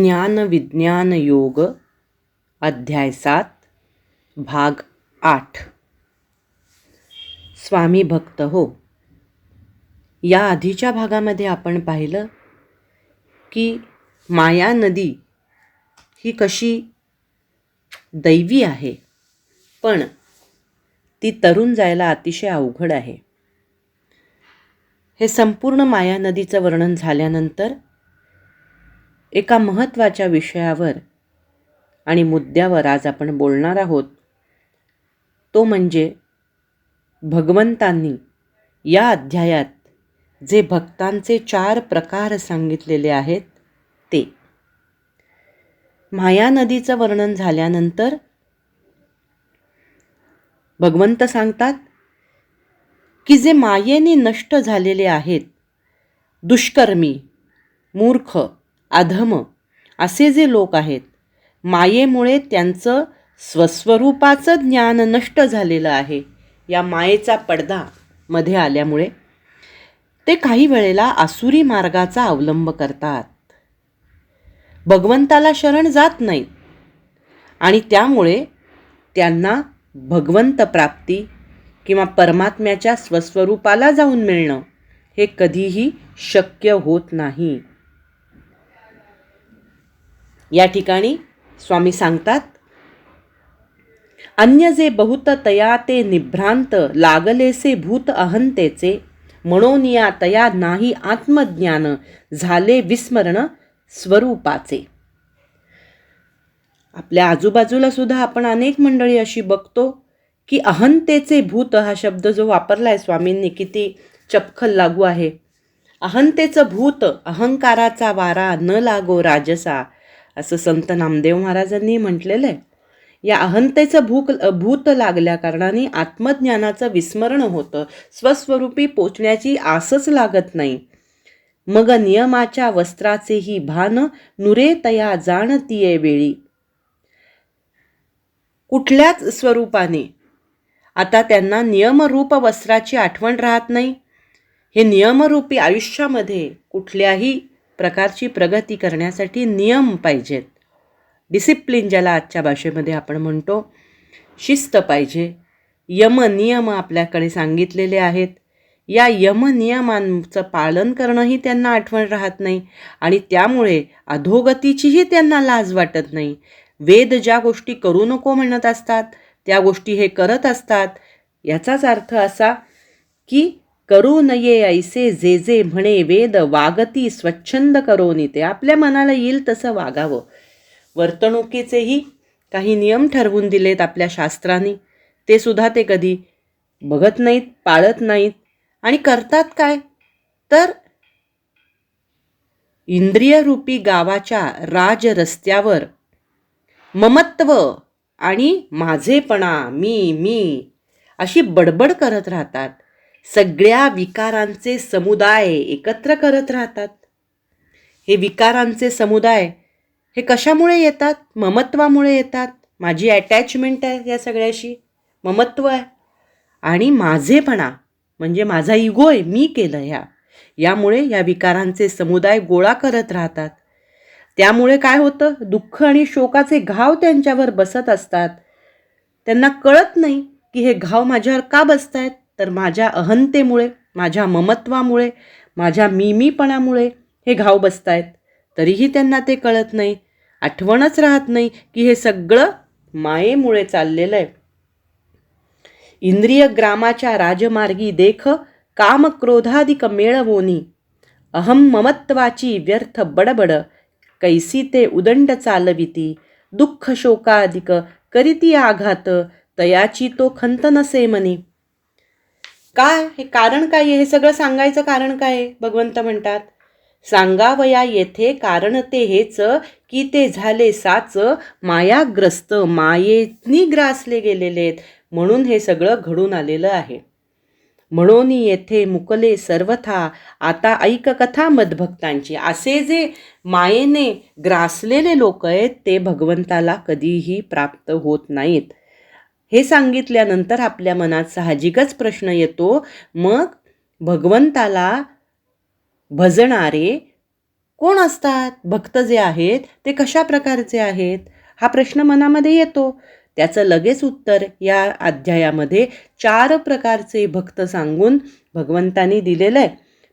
ज्ञान विज्ञान योग अध्याय सात भाग आठ. स्वामी भक्त हो या आधीच्या भागामध्ये आपण पाहिलं की माया नदी ही कशी दैवी आहे पण ती तरुण जायला अतिशय अवघड आहे. हे संपूर्ण माया नदीचं वर्णन झाल्यानंतर एका महत्त्वाच्या विषयावर आणि मुद्द्यावर आज आपण बोलणार आहोत. तो म्हणजे भगवंतांनी या अध्यायात जे भक्तांचे चार प्रकार सांगितलेले आहेत ते. माया नदीचं वर्णन झाल्यानंतर भगवंत सांगतात की जे मायेने नष्ट झालेले आहेत दुष्कर्मी मूर्ख अधम. असे जे लोक आहेत मायेमुळे त्यांचं स्वस्वरूपाचं ज्ञान नष्ट झालेलं आहे या मायेचा पडदा मध्ये आल्यामुळे. ते काही वेळेला आसुरी मार्गाचा अवलंब करतात. भगवंताला शरण जात नाहीत. आणि त्यामुळे त्यांना भगवंत प्राप्ती किंवा परमात्म्याच्या स्वस्वरूपाला जाऊन मिळणं हे कधीही शक्य होत नाही. या ठिकाणी स्वामी सांगतात अन्य जे बहुत तया ते निभ्रांत लागलेसे भूत अहंतेचे म्हणून या तया नाही आत्मज्ञान झाले विस्मरण स्वरूपाचे. आपल्या आजूबाजूला सुद्धा आपण अनेक मंडळी अशी बघतो की अहंतेचे भूत हा शब्द जो वापरला आहे स्वामींनी किती चपखल लागू आहे. अहंतेचं भूत अहंकाराचा वारा न लागो राजसा असं संत नामदेव महाराजांनी म्हटलेलं आहे. या अहंतेचं भूक भूत लागल्या कारणाने आत्मज्ञानाचं विस्मरण होतं. स्वस्वरूपी पोचण्याची आसच लागत नाही. मग नियमाच्या वस्त्राचेही भान नुरे तया जाणतीये वेळी. कुठल्याच स्वरूपाने. आता त्यांना नियमरूप वस्त्राची आठवण राहत नाही. हे नियमरूपी आयुष्यामध्ये कुठल्याही प्रकारची प्रगती करण्यासाठी नियम पाहिजेत. डिसिप्लिन ज्याला आजच्या भाषेमध्ये आपण म्हणतो शिस्त पाहिजे. यम नियम आपल्याकडे सांगितलेले आहेत. या यम नियमांचं पालन करणंही त्यांना आठवण राहत नाही आणि त्यामुळे अधोगतीचीही त्यांना लाज वाटत नाही. वेद ज्या गोष्टी करू नको म्हणत असतात त्या गोष्टी हे करत असतात. याचाच अर्थ असा की करू नये ऐसे जे जे म्हणे वेद वागती स्वच्छंद करोनी ते आपल्या मनाला येईल तसं वागावं. वर्तणुकीचेही काही नियम ठरवून दिलेत आपल्या शास्त्रांनी. ते सुद्धा ते कधी बघत नाहीत पाळत नाहीत. आणि करतात काय? तर इंद्रियरूपी गावाच्या राज रस्त्यावर ममत्व आणि माझेपणा मी मी अशी बडबड करत राहतात. सगळ्या विकारांचे समुदाय एकत्र करत राहतात. हे विकारांचे समुदाय हे कशामुळे येतात? ममत्वामुळे येतात. माझी अटॅचमेंट आहे या सगळ्याशी. ममत्व आहे. आणि माझेपणा म्हणजे माझा इगो आहे मी केलं ह्या. यामुळे या विकारांचे समुदाय गोळा करत राहतात. त्यामुळे काय होतं? दुःख आणि शोकाचे घाव त्यांच्यावर बसत असतात. त्यांना कळत नाही की हे घाव माझ्यावर का बसत आहेत तर माझ्या अहंतेमुळे माझ्या ममत्वामुळे माझ्या मिमीपणामुळे हे घाव बसत आहेत तरीही त्यांना ते कळत नाही आठवणच राहत नाही की हे सगळं मायेमुळे चाललेलं आहे. इंद्रिय ग्रामाच्या राजमार्गी देख काम क्रोधाधिक मेळवोनी अहम ममत्वाची व्यर्थ बडबड कैसी ते उदंड चालविती. दुःख शोकाधिक करीती आघात तयाची तो खंत नसे मनी. काय? हे कारण काय आहे? हे सगळं सांगायचं कारण काय आहे? भगवंत म्हणतात सांगावया येथे कारण ते हेच की ते झाले साच मायाग्रस्त मायेनी ग्रासले गेलेले आहेत म्हणून हे सगळं घडून आलेलं आहे. म्हणून येथे मुकले सर्वथा. आता ऐक कथा मदभक्तांची. असे जे मायेने ग्रासलेले लोक आहेत ते भगवंताला कधीही प्राप्त होत नाहीत. हे सांगितल्यानंतर आपल्या मनात साहजिकच प्रश्न येतो मग भगवंताला भजणारे कोण असतात? भक्त जे आहेत ते कशा प्रकारचे आहेत? हा प्रश्न मनामध्ये येतो. त्याचं लगेच उत्तर या अध्यायामध्ये चार प्रकारचे भक्त सांगून भगवंतांनी दिलेलं आहे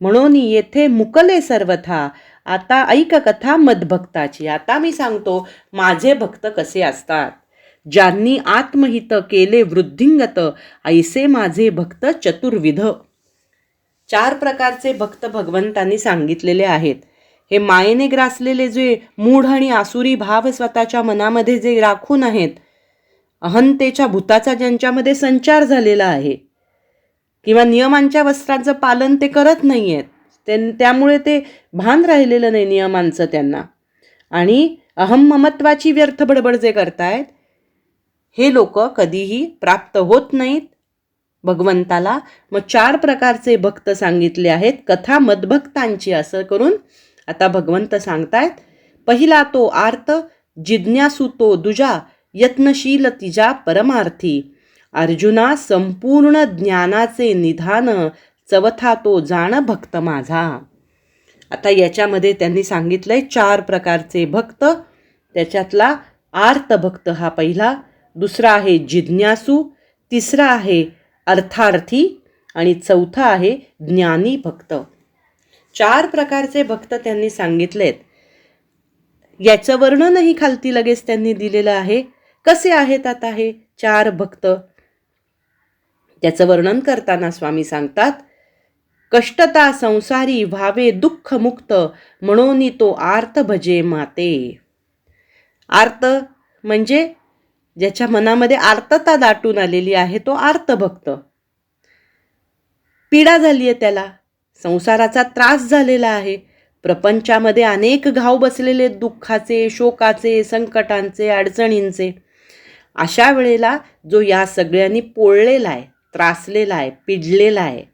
म्हणून येथे मुकले सर्वथा. आता ऐक कथा मदभक्ताची. आता मी सांगतो माझे भक्त कसे असतात? ज्यांनी आत्महित केले वृद्धिंगत ऐसे माझे भक्त चतुर्विध. चार प्रकारचे भक्त भगवंतांनी सांगितलेले आहेत. हे मायेने ग्रासलेले जे मूढ आणि आसुरी भाव स्वतःच्या मनामध्ये जे राखून आहेत अहंतेच्या भूताचा ज्यांच्यामध्ये संचार झालेला आहे किंवा नियमांच्या वस्त्रांचं पालन ते करत नाही आहेत ते त्यामुळे ते भान राहिलेलं नाही नियमांचं त्यांना. आणि अहम ममत्वाची व्यर्थ बडबड जे करतायत हे लोक कधीही प्राप्त होत नाहीत. भगवंताला मग चार प्रकारचे भक्त सांगितले आहेत. कथा मदभक्तांची असं करून आता भगवंत सांगतायत. पहिला तो आर्त जिज्ञासू तो दुजा यत्नशील तिजा परमार्थी. अर्जुना संपूर्ण ज्ञानाचे निधान चवथा तो जाण भक्त माझा. आता याच्यामध्ये त्यांनी सांगितलंय चार प्रकारचे भक्त. त्याच्यातला आर्त भक्त हा पहिला दुसरा आहे जिज्ञासू तिसरा आहे अर्थार्थी आणि चौथा आहे ज्ञानी भक्त. चार प्रकारचे भक्त त्यांनी सांगितलेत. याचं वर्णनही खालती लगेच त्यांनी दिलेलं आहे. कसे आहेत आता हे चार भक्त? त्याचं वर्णन करताना स्वामी सांगतात कष्टता संसारी व्हावे दुःख मुक्त म्हणून तो आर्त भजे माते. आर्त म्हणजे ज्याच्या मनामध्ये आर्तता दाटून आलेली आहे तो आर्त भक्त पीडा झाली आहे त्याला. संसाराचा त्रास झालेला आहे. प्रपंचामध्ये अनेक घाव बसलेले दुःखाचे शोकाचे संकटांचे अडचणींचे. अशा वेळेला जो या सगळ्यांनी पोळलेला आहे त्रासलेला आहे पिडलेला आहे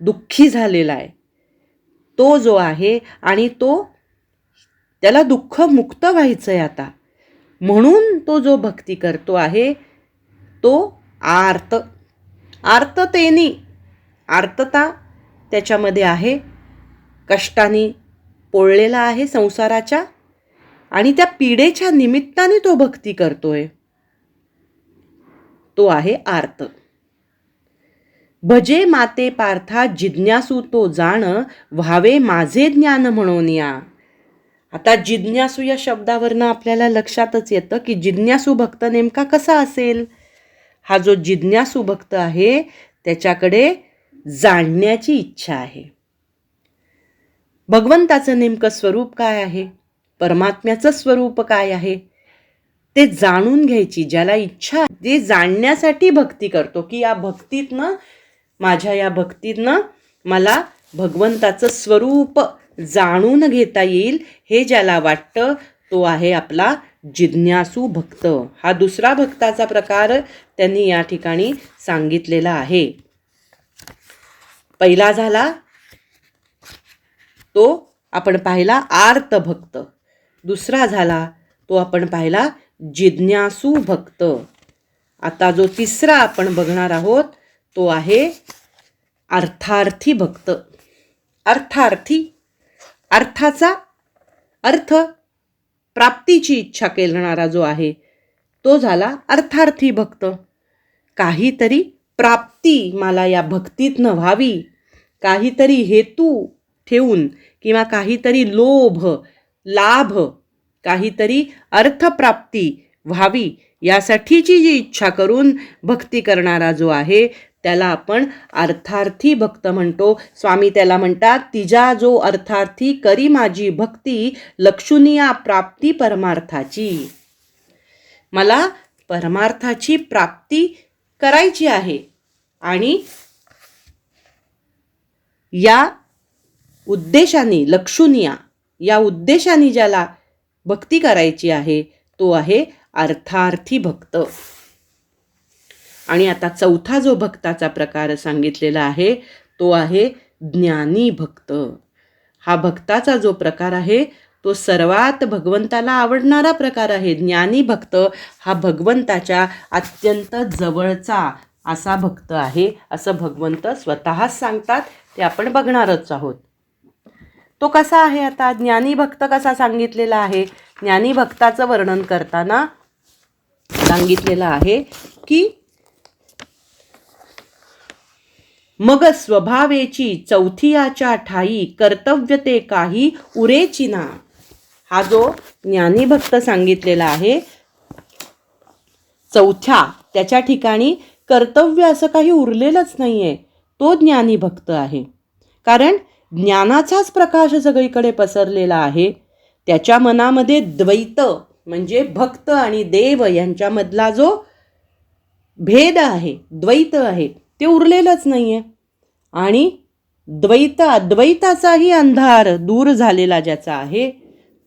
दुःखी झालेला आहे तो जो आहे आणि तो त्याला दुःख मुक्त व्हायचं आहे आता. म्हणून तो जो भक्ती करतो आहे तो आर्त. आर्ततेनी आर्तता त्याच्यामध्ये आहे. कष्टाने पोळलेला आहे संसाराच्या आणि त्या पीडेच्या निमित्ताने तो भक्ती करतोय. तो आहे आर्त. भजे माते पार्था जिज्ञासू तो जाण व्हावे माझे ज्ञान म्हणून या. आता जिज्ञासू या शब्दावरनं आपल्याला लक्षातच येतं की जिज्ञासू भक्त नेमका कसा असेल? हा जो जिज्ञासू भक्त आहे त्याच्याकडे जाणण्याची इच्छा आहे. भगवंताचं नेमकं स्वरूप काय आहे? परमात्म्याचं स्वरूप काय आहे? ते जाणून घ्यायची ज्याला इच्छा ते जाणण्यासाठी भक्ती करतो की या भक्तीतनं माझ्या या भक्तीतनं मला भगवंताचं स्वरूप जाणून घेता येईल हे ज्याला वाटतं तो आहे आपला जिज्ञासू भक्त. हा दुसरा भक्ताचा प्रकार त्यांनी या ठिकाणी सांगितलेला आहे. पहिला झाला तो आपण पाहिला आर्त भक्त. दुसरा झाला तो आपण पाहिला जिज्ञासू भक्त. आता जो तिसरा आपण बघणार आहोत तो आहे अर्थार्थी भक्त. अर्थार्थी अर्थाचा अर्थ प्राप्तीची इच्छा करणारा जो आहे तो झाला अर्थार्थी भक्त. काहीतरी प्राप्ती मला या भक्तीतनं व्हावी काहीतरी हेतू ठेवून किंवा काहीतरी लोभ लाभ काहीतरी अर्थप्राप्ती व्हावी यासाठीची जी इच्छा करून भक्ती करणारा जो आहे त्याला आपण अर्थार्थी भक्त म्हणतो. स्वामी त्याला म्हणतात तिजा जो अर्थार्थी करी माझी भक्ती लक्षुनिया प्राप्ती परमार्थाची. मला परमार्थाची प्राप्ती करायची आहे. आणि या उद्देशाने लक्षुनिया या उद्देशाने ज्याला भक्ती करायची आहे तो आहे अर्थार्थी भक्त. आणि आता चौथा जो भक्ताचा प्रकार सांगितलेला आहे तो आहे ज्ञानी भक्त. हा भक्ताचा जो प्रकार आहे तो सर्वात भगवंताला आवडणारा प्रकार आहे. ज्ञानी भक्त हा भगवंताच्या अत्यंत जवळचा असा भक्त आहे असं भगवंत स्वतःच सांगतात ते आपण बघणारच आहोत. तो कसा आहे आता? ज्ञानी भक्त कसा सांगितलेला आहे? ज्ञानी भक्ताचं वर्णन करताना सांगितलेलं आहे की मग स्वभावेची चौथियाच्या ठाई कर्तव्य ते काही उरेची ना हा जो ज्ञानी भक्त सांगितलेला आहे चौथ्या त्याच्या ठिकाणी कर्तव्य असं काही उरलेलंच नाही आहे तो ज्ञानी भक्त आहे. कारण ज्ञानाचाच प्रकाश सगळीकडे पसरलेला आहे. त्याच्या मनामध्ये द्वैत म्हणजे भक्त आणि देव यांच्यामधला जो भेद आहे द्वैत आहे. ते उरलेलंच नाही आहे आणि द्वैत अद्वैताचाही अंधार दूर झालेला ज्याचा आहे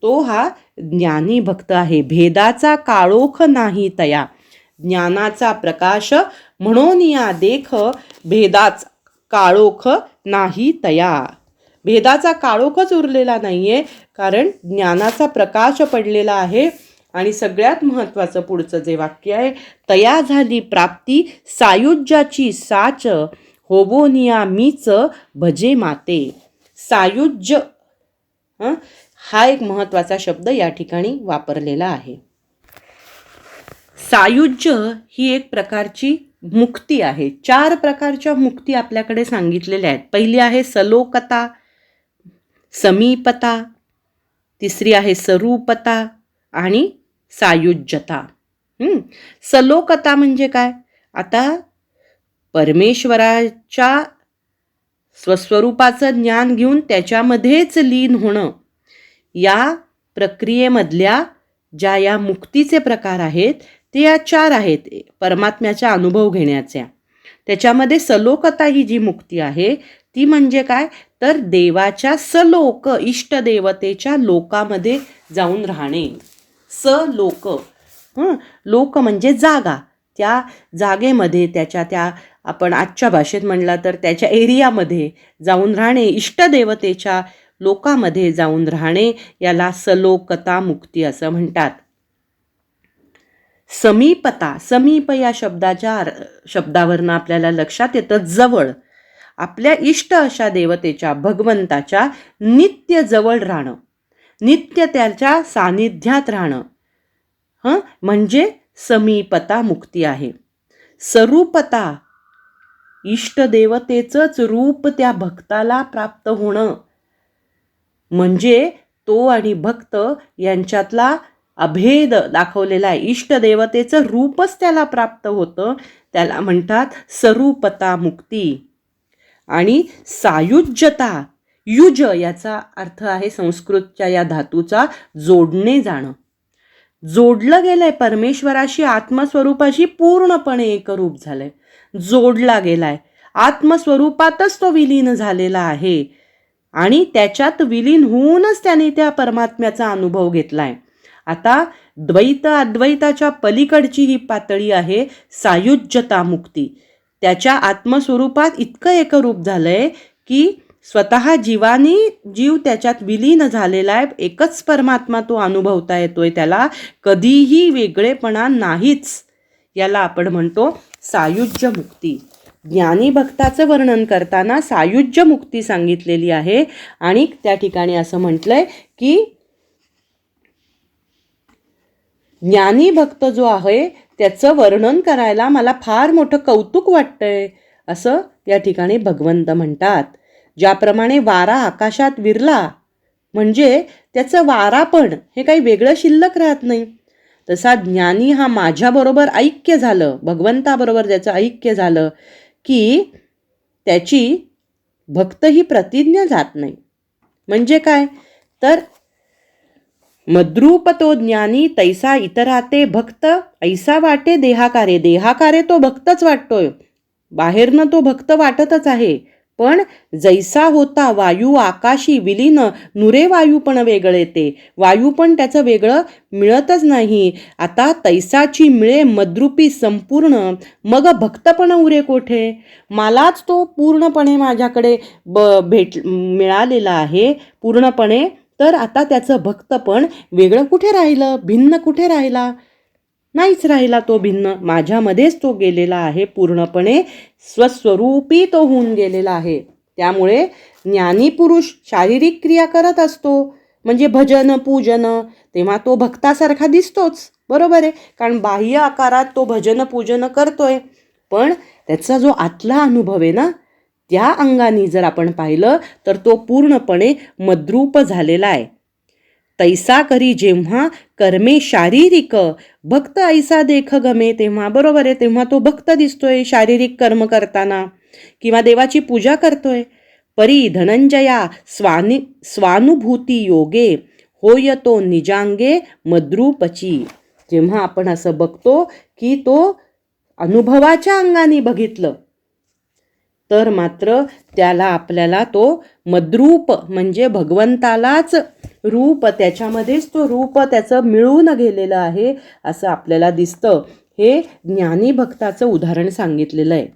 तो हा ज्ञानी भक्त आहे. भेदाचा काळोख नाही तया. ज्ञानाचा प्रकाश म्हणून या देख भेदाच काळोख नाही तया. भेदाचा काळोखच उरलेला नाही आहे कारण ज्ञानाचा प्रकाश पडलेला आहे. आणि सगळ्यात महत्त्वाचं पुढचं जे वाक्य आहे तया झाली प्राप्ती सायुज्याची साच होबोनिया मीच भजे माते. सायुज्य हं? हा एक महत्त्वाचा शब्द या ठिकाणी वापरलेला आहे. सायुज्य ही एक प्रकारची मुक्ती आहे. चार प्रकारच्या मुक्ती आपल्याकडे सांगितलेल्या आहेत. पहिली आहे सलोकता समीपता तिसरी आहे सरूपता आणि सायुज्यता. सलोकता म्हणजे काय? आता परमेश्वराच्या स्वस्वरूपाचं ज्ञान घेऊन त्याच्यामध्येच लीन होणं. या प्रक्रियेमधल्या ज्या या मुक्तीचे प्रकार आहेत ते या चार आहेत परमात्म्याचा अनुभव घेण्याच्या. त्याच्यामध्ये सलोकता ही जी मुक्ती आहे ती म्हणजे काय? तर देवाच्या सलोक इष्टदेवतेच्या लोकामध्ये जाऊन राहणे. स लोक. लोक म्हणजे जागा. त्या जागेमध्ये त्याच्या त्या आपण आजच्या भाषेत म्हणला तर त्याच्या एरियामध्ये जाऊन राहणे इष्टदेवतेच्या लोकामध्ये जाऊन राहणे याला सलोकता मुक्ती असं म्हणतात. समीपता समीप या शब्दाच्या शब्दावरनं आपल्याला लक्षात येतं जवळ. आपल्या इष्ट अशा देवतेच्या भगवंताच्या नित्य जवळ राहणं. नित्य त्याच्या सानिध्यात राहणं. हं? म्हणजे समीपता मुक्ती आहे. स्वरूपता इष्टदेवतेचंच रूप त्या भक्ताला प्राप्त होणं. म्हणजे तो आणि भक्त यांच्यातला अभेद दाखवलेला आहे. इष्टदेवतेचं रूपच त्याला प्राप्त होतं. त्याला म्हणतात स्वरूपता मुक्ती. आणि सायुज्यता. युज याचा अर्थ आहे संस्कृतच्या या धातूचा जोडणे जाणं. जोडलं गेलंय परमेश्वराशी आत्मस्वरूपाशी पूर्णपणे एकरूप झालंय. जोडला गेलाय. आत्मस्वरूपातच तो विलीन झालेला आहे. आणि त्याच्यात विलीन होऊनच त्याने त्या परमात्म्याचा अनुभव घेतलाय. आता द्वैत अद्वैताच्या पलीकडची ही पातळी आहे सायुज्यता मुक्ती त्याच्या आत्मस्वरूपात इतकं एकरूप झालंय की स्वतः जीवानी जीव त्याच्यात विलीन झालेला आहे. एकच परमात्मा तो अनुभवता येतोय त्याला. कधीही वेगळेपणा नाहीच. याला आपण म्हणतो सायुज्य मुक्ती. ज्ञानी भक्ताचं वर्णन करताना सायुज्य मुक्ती सांगितलेली आहे. आणि त्या ठिकाणी असं म्हटलंय की ज्ञानी भक्त जो आहे त्याचं वर्णन करायला मला फार मोठं कौतुक वाटतंय असं या ठिकाणी भगवंत म्हणतात. ज्याप्रमाणे वारा आकाशात विरला म्हणजे त्याचं वारा पण हे काही वेगळं शिल्लक राहत नाही. तसा ज्ञानी हा माझ्याबरोबर ऐक्य झालं भगवंताबरोबर ज्याचं ऐक्य झालं की त्याची भक्त ही प्रतिज्ञा जात नाही. म्हणजे काय? तर मद्रूप तो ज्ञानी तैसा इतराते भक्त ऐसा वाटे देहाकारे. देहाकारे तो भक्तच वाटतोय. बाहेरनं तो भक्त वाटतच आहे. पण जैसा होता वायू आकाशी विलीन नुरे वायू पण वेगळे ते. वायू पण त्याचं वेगळं मिळतच नाही. आता तैसाची मिळे मद्रुपी संपूर्ण मग भक्तपण उरे कोठे? मलाच तो पूर्णपणे माझ्याकडे ब भेट मिळालेला आहे. पूर्णपणे तर आता त्याचं भक्तपण वेगळं कुठे राहिलं? भिन्न कुठे राहिला? नाहीच राहिला तो भिन्न. माझ्यामध्येच तो गेलेला आहे. पूर्णपणे स्वस्वरूपी तो होऊन गेलेला आहे. त्यामुळे ज्ञानी पुरुष शारीरिक क्रिया करत असतो. म्हणजे भजन पूजन तेव्हा तो भक्तासारखा दिसतोच. बरोबर आहे? कारण बाह्य आकारात तो भजन पूजन करतोय. पण त्याचा जो आतला अनुभव आहे ना त्या अंगाने जर आपण पाहिलं तर तो पूर्णपणे मद्रूप झालेला आहे. तैसा करी जेव्हा कर्मे शारीरिक. भक्त ऐसा देख गमे तेव्हा बरोबर आहे तेव्हा तो भक्त दिसतोय शारीरिक कर्म करताना किंवा देवाची पूजा करतोय. परी धनंजया स्वानी स्वानुभूती योगे होय तो निजांगे मद्रूपची. जेव्हा आपण असं बघतो की तो अनुभवाच्या अंगाने बघितलं तर मात्र त्याला आपल्याला तो मद्रूप म्हणजे भगवंतालाच रूप त्याच्यामध्येच तो रूप त्याचं मिळून गेलेलं आहे असं आपल्याला दिसतं. हे ज्ञानी भक्ताचं उदाहरण सांगितलेलं आहे.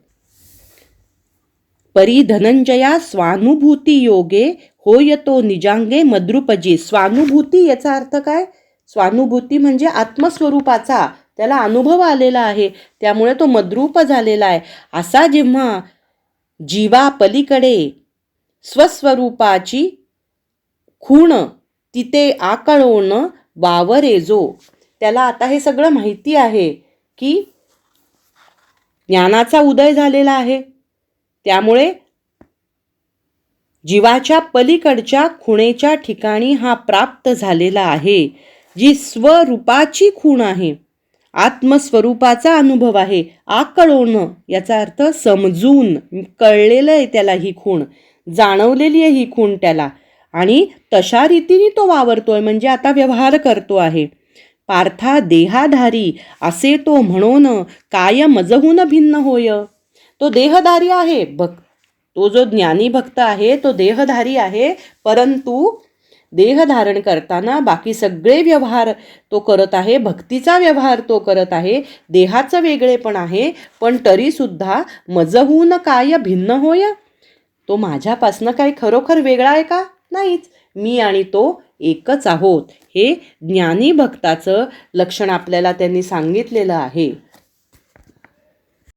परी धनंजया स्वानुभूती योगे होय तो निजांगे मद्रुपजी. स्वानुभूती याचा अर्थ काय? स्वानुभूती म्हणजे आत्मस्वरूपाचा. त्याला अनुभव आलेला आहे. त्यामुळे तो मद्रूप झालेला आहे. असा जेव्हा जीवा पलीकडे स्वस्वरूपाची खूण तिथे आकळवण वावरे जो त्याला आता हे सगळं माहिती आहे की ज्ञानाचा उदय झालेला आहे. त्यामुळे जीवाच्या पलीकडच्या खुणेच्या ठिकाणी हा प्राप्त झालेला आहे जी स्वरूपाची खूण आहे. आत्मस्वरूपाचा अनुभव आहे. आकळवणं याचा अर्थ समजून कळलेलं आहे त्याला ही खूण जाणवलेली आहे ही खूण त्याला. आणि तशा रीतीने तो वावरतोय म्हणजे आता व्यवहार करतो आहे. पार्था देहाधारी असे तो म्हणून काय मजहून भिन्न होय. तो देहधारी आहे भक् तो जो ज्ञानी भक्त आहे तो देहधारी आहे परंतु देह धारण करताना बाकी सगळे व्यवहार तो करत आहे भक्तीचा व्यवहार तो करत आहे देहाचं वेगळे पण आहे पण तरीसुद्धा मजहून काय भिन्न होय? तो माझ्यापासनं काही खरोखर वेगळा आहे का? नाहीच मी आणि तो एकच आहोत. हे ज्ञानी भक्ताचं लक्षण आपल्याला त्यांनी सांगितलेलं आहे.